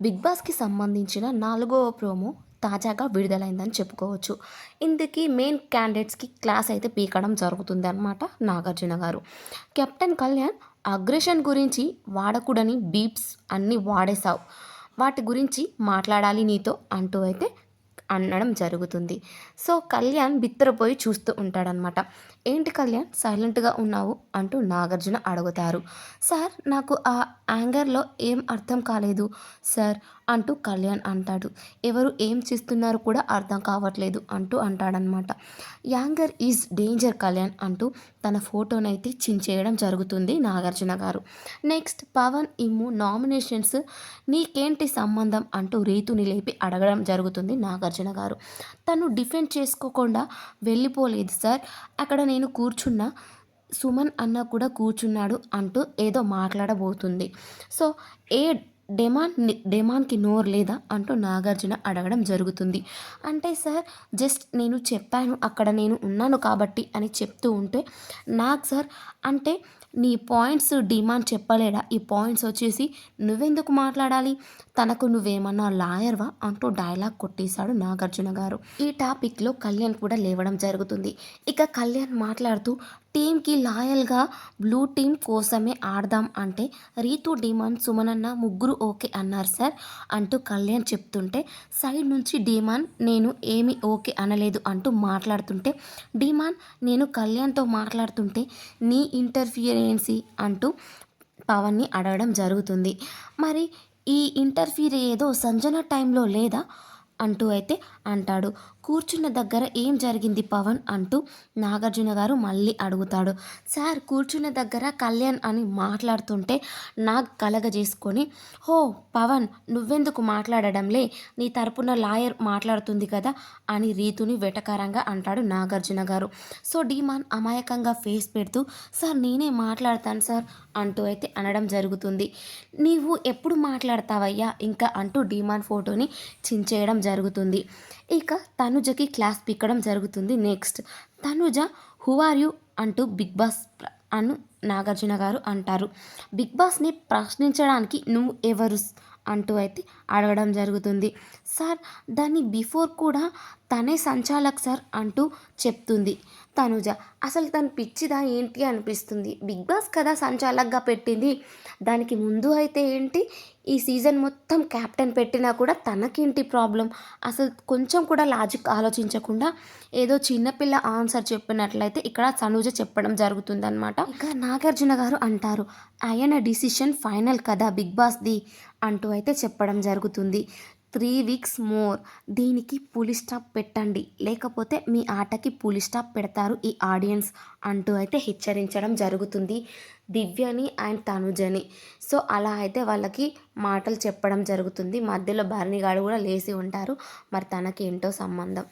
Big బాస్కి సంబంధించిన నాలుగవ ప్రోమో తాజాగా విడుదలైందని చెప్పుకోవచ్చు. ఇందుకి మెయిన్ క్యాండిడేట్స్కి క్లాస్ అయితే పీకడం జరుగుతుంది అనమాట నాగార్జున గారు. కెప్టెన్ కళ్యాణ్ అగ్రెషన్ గురించి వాడకూడని బీప్స్ అన్నీ వాడేశావు. వాటి గురించి మాట్లాడాలి నీతో అంటూ అయితే అనడం జరుగుతుంది. సో కళ్యాణ్ బిత్తరపోయి చూస్తూ ఉంటాడనమాట. ఏంటి కళ్యాణ్? సైలెంట్గా ఉన్నావు? అంటూ నాగార్జున అడుగుతారు. సార్ నాకు ఆ యాంగర్లో ఏం అర్థం కాలేదు సార్ అంటూ కళ్యాణ్ అంటాడు. ఎవరు ఏం చేస్తున్నారు కూడా అర్థం కావట్లేదు అంటూ అంటాడనమాట. యాంగర్ ఈజ్ డేంజర్ కళ్యాణ్ అంటూ తన ఫోటోనైతే చించేయడం జరుగుతుంది నాగార్జున గారు. నెక్స్ట్ పవన్ ఇమ్ము నామినేషన్స్ నీకేంటి సంబంధం? అంటూ రీతుని లేపి అడగడం జరుగుతుంది నాగార్జున గారు. తను డిఫెండ్ చేసుకోకుండా వెళ్ళిపోలేదు సార్. అక్కడ నేను కూర్చున్న. సుమన్ అన్న కూడా కూర్చున్నాడు అంటూ ఏదో మాట్లాడబోతుంది. సో ఏ డెమాన్ డెమాన్కి నోరు లేదా అంటూ నాగార్జున అడగడం జరుగుతుంది. అంటే సార్ జస్ట్ నేను చెప్పాను అక్కడ నేను ఉన్నాను కాబట్టి అని చెప్తూ ఉంటే నాకు సార్ అంటే నీ పాయింట్స్ డిమాండ్ చెప్పలేడా? ఈ పాయింట్స్ వచ్చేసి నువ్వెందుకు మాట్లాడాలి? తనకు నువ్వేమన్నా లాయర్వా? అంటూ డైలాగ్ కొట్టేశాడు నాగార్జున గారు. ఈ టాపిక్లో కళ్యాణ్ కూడా లేవడం జరుగుతుంది. ఇక కళ్యాణ్ మాట్లాడుతూ టీంకి లాయల్గా బ్లూ టీం కోసమే ఆడదాం అంటే రీతు డిమాండ్ సుమనన్న ముగ్గురు ఓకే అన్నారు సార్ అంటూ కళ్యాణ్ చెప్తుంటే సైడ్ నుంచి డీమాన్ నేను ఏమి ఓకే అనలేదు అంటూ మాట్లాడుతుంటే డీమాన్ నేను కళ్యాణ్తో మాట్లాడుతుంటే నీ ఇంటర్ఫియరెన్సీ అంటూ పవన్ని అడగడం జరుగుతుంది. మరి ఈ ఇంటర్ఫీర్ ఏదో సంజన టైంలో లేదా? అంటూ అయితే అంటాడు. కూర్చున్న దగ్గర ఏం జరిగింది పవన్ అంటూ నాగార్జున గారు మళ్ళీ అడుగుతాడు. సార్ కూర్చున్న దగ్గర కళ్యాణ్ అని మాట్లాడుతుంటే నాగ్ కలగజేసుకొని హో పవన్ నువ్వెందుకు మాట్లాడడంలే? నీ తరపున లాయర్ మాట్లాడుతుంది కదా అని రీతుని వెటకారంగా అంటాడు నాగార్జున గారు. సో డీమాన్ అమాయకంగా ఫేస్ పెడుతూ సార్ నేనే మాట్లాడతాను సార్ అంటూ అయితే అనడం జరుగుతుంది. నీవు ఎప్పుడు మాట్లాడతావయ్యా? ఇంకా అంటూ డీమాన్ ఫోటోని చించేయడం జరుగుతుంది. ఇక తను తనుజకి క్లాస్ పిక్కడం జరుగుతుంది. Next Tanuja who are you? అంటూ బిగ్ బాస్ అను నాగార్జున గారు అంటారు. బిగ్ బాస్ని ప్రశ్నించడానికి నువ్వు ఎవరు? అంటూ అయితే అడగడం జరుగుతుంది. సార్ దాన్ని బిఫోర్ కూడా తనే సంచాలక్ సార్ అంటూ చెప్తుంది తనుజ. అసలు తను పిచ్చిదా ఏంటి అనిపిస్తుంది. బిగ్ బాస్ కదా సంచాలక్గా పెట్టింది. దానికి ముందు అయితే ఏంటి ఈ సీజన్ మొత్తం క్యాప్టెన్ పెట్టినా కూడా తనకేంటి ప్రాబ్లం? అసలు కొంచెం కూడా లాజిక్ ఆలోచించకుండా ఏదో చిన్నపిల్ల ఆన్సర్ చెప్పినట్లయితే ఇక్కడ తనుజ చెప్పడం జరుగుతుందన్నమాట. ఇక నాగార్జున గారు అంటారు ఆయన డిసిషన్ ఫైనల్ కదా బిగ్ బాస్ది. అంటూ అయితే చెప్పడం జరుగుతుంది. Three weeks more. దీనికి పులి స్టాప్ పెట్టండి. లేకపోతే మీ ఆటకి పులి స్టాప్ పెడతారు ఈ ఆడియన్స్ అంటూ అయితే హెచ్చరించడం జరుగుతుంది. దివ్యని అండ్ తనుజని. సో అలా అయితే వాళ్ళకి మాటలు చెప్పడం జరుగుతుంది. మధ్యలో భరణిగాడు కూడా లేచి ఉంటారు. మరి తనకి ఏంటో సంబంధం?